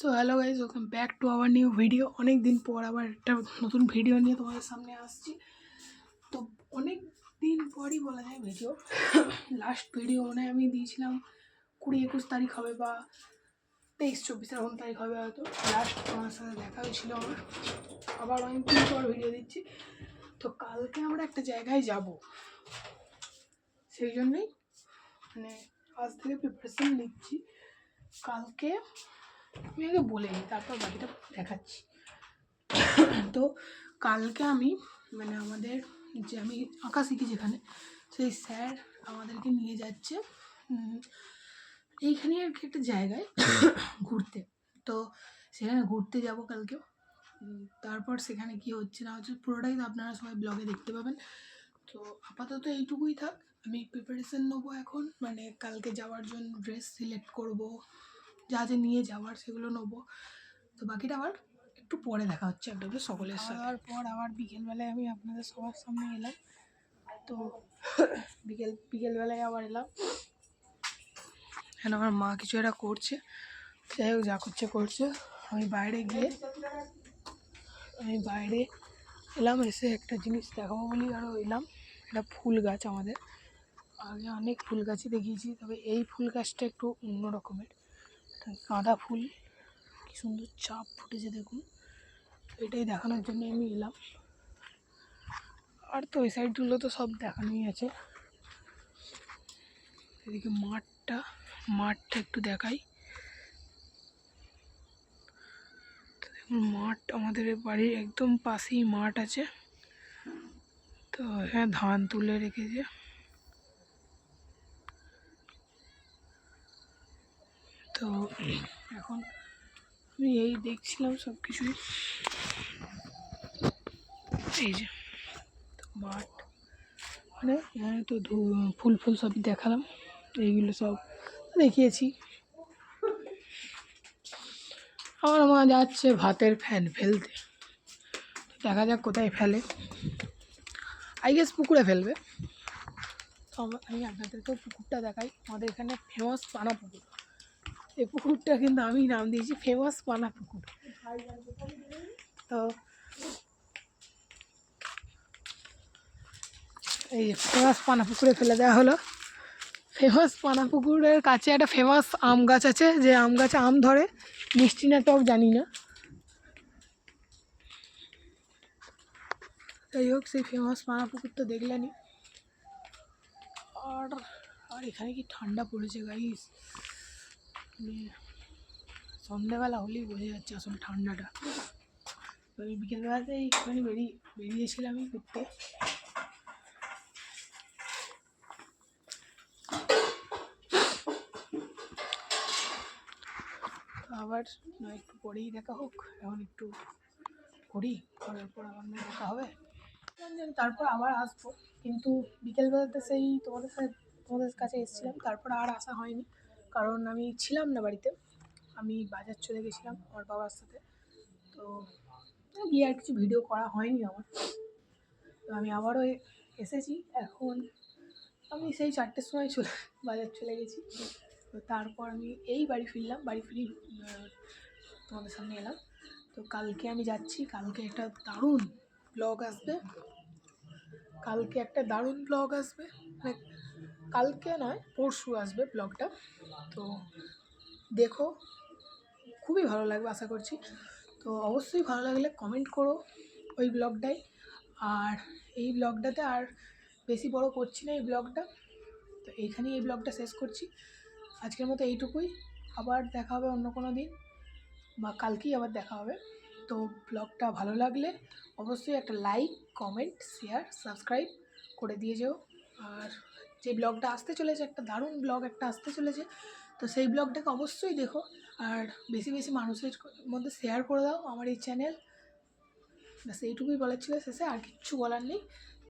So hello guys welcome back to our new video অনেক দিন পর আবার একটা নতুন ভিডিও নিয়ে তোমাদের সামনে আসছি। তো অনেক দিন পরই বলা যায় ভিডিও লাস্ট ভিডিও মনে আমি দিয়েছিলাম কুড়ি একুশ তারিখ হবে বা তেইশ চব্বিশ এরকম তারিখ হবে হয়তো। লাস্ট তোমার সাথে দেখা হয়েছিল আমার। আবার অনেক দিন পর ভিডিও দিচ্ছি। তো কালকে আমরা একটা জায়গায় যাব। সেই জন্যই মানে আজ থেকে প্রিপারেশন নিচ্ছি। কালকে আমি আগে বলে নিই তারপর বাকিটা দেখাচ্ছি। তো কালকে আমি মানে আমাদের যে আমি আঁকা শিখি যেখানে সেই স্যার আমাদেরকে নিয়ে যাচ্ছে এইখানে আর কি একটা জায়গায় ঘুরতে। তো সেখানে ঘুরতে যাব কালকে। তারপর সেখানে কি হচ্ছে না হচ্ছে, পুরোটাই তো আপনারা সবাই ব্লগে দেখতে পাবেন। তো আপাতত এইটুকুই থাক, আমি প্রিপারেশন নেব এখন মানে কালকে যাওয়ার জন্য ড্রেস সিলেক্ট করব। যা যা নিয়ে যাওয়ার সেগুলো নেব। তো বাকিটা আবার একটু পরে দেখা হচ্ছে একদম সকলের সাথে। পর আবার বিকেলবেলায় আমি আপনাদের সবার সামনে এলাম। তো বিকেল বিকেলবেলায় আবার এলাম। এখন আমার মা কিছু একটা করছে। যাই হোক যা করছে করছে। আমি বাইরে গিয়ে আমি বাইরে এলাম এসে একটা জিনিস দেখাবো বলি আরও এলাম। এটা ফুল গাছ আমাদের। আগে অনেক ফুল গাছই দেখিয়েছি তবে এই ফুল গাছটা একটু অন্য রকমের গাঁদা ফুল। কি সুন্দর চাপ ফুটেছে দেখুন। এটাই দেখানোর জন্য আমি এলাম। আর তো ওই সাইডগুলো তো সব দেখানোই আছে। এদিকে মাঠটা মাঠটা একটু দেখাই। দেখুন, মাঠ আমাদের বাড়ির একদম পাশেই মাঠ আছে। তো হ্যাঁ ধান তুলে রেখেছে। তো এখন আমি এই দেখছিলাম সব কিছুই। এই যে, মাঠ মানে এখানে তো ফুল ফুল সব দেখালাম, এইগুলো সব দেখিয়েছি। আমার মা যাচ্ছে ভাতের ফ্যান ফেলতে। দেখা যাক কোথায় ফেলে। আই গেস পুকুরে ফেলবে। তো আমি আপনাদেরকেও পুকুরটা দেখাই। আমাদের এখানে ফেমাস পানা পুকুর। এই পুকুরটা কিন্তু আমি নাম দিয়েছি ফেমাস পানা পুকুর। তো এই ফেমাস পানা পুকুরে ফেলে দেওয়া হলো। ফেমাস পানা পুকুরের কাছে একটা ফেমাস আম গাছ আছে, যে আম গাছে আম ধরে, মিষ্টি না টক জানি না। যাই হোক, সেই ফেমাস পানা পুকুর তো দেখলেনি আর আর এখানে কি ঠান্ডা পড়েছে গাইস সন্ধ্যাবেলা হলেই বোঝা যাচ্ছে আসলে ঠান্ডাটা। আমি বিকেলবেলাতে একটুখানি বেরিয়ে বেরিয়েছিলাম আমি ঘুরতে। আবার একটু পরেই দেখা হোক, এখন একটু করি করার পর আবার দেখা হবে। তারপর আবার আসব। কিন্তু বিকেলবেলাতে সেই তোমাদের সাথে তোমাদের কাছে এসেছিলাম, তারপর আর আসা হয়নি। কারণ আমি ছিলাম না বাড়িতে। আমি বাজার চলে গেছিলাম আমার বাবার সাথে। তো গিয়ে আর কিছু ভিডিও করা হয়নি আমার। তো আমি আবারও এসেছি। এখন আমি সেই চারটের সময় চলে বাজার চলে গেছি। তো তারপর আমি এই বাড়ি ফিরলাম। বাড়ি ফিরি তোমাদের সামনে এলাম। তো কালকে আমি যাচ্ছি। কালকে একটা দারুণ ব্লগ আসবে। কালকে একটা দারুণ ব্লগ আসবে। মানে কালকে নয়, পরশু আসবে ব্লগটা তো দেখো, খুবই ভালো লাগবে আশা করছি। তো অবশ্যই ভালো লাগলে কমেন্ট করো ওই ব্লগটাই আর এই ব্লগটাতে আর বেশি বড় করছি না এই ব্লগটা তো এইখানেই এই ব্লগটা শেষ করছি। আজকের মতো এইটুকুই। আবার দেখা হবে অন্য কোনো দিন, বা কালকেই আবার দেখা হবে। তো ব্লগটা ভালো লাগলে অবশ্যই একটা লাইক কমেন্ট শেয়ার সাবস্ক্রাইব করে দিয়ে যেও। আর যে ব্লগটা আসতে চলেছে, একটা দারুণ ব্লগ একটা আসতে চলেছে, তো সেই ব্লগটাকে অবশ্যই দেখো আর বেশি বেশি মানুষের মধ্যে শেয়ার করে দাও আমার এই চ্যানেল ব্যাস, এইটুকুই বলার ছিল শেষে, আর কিচ্ছু বলার নেই।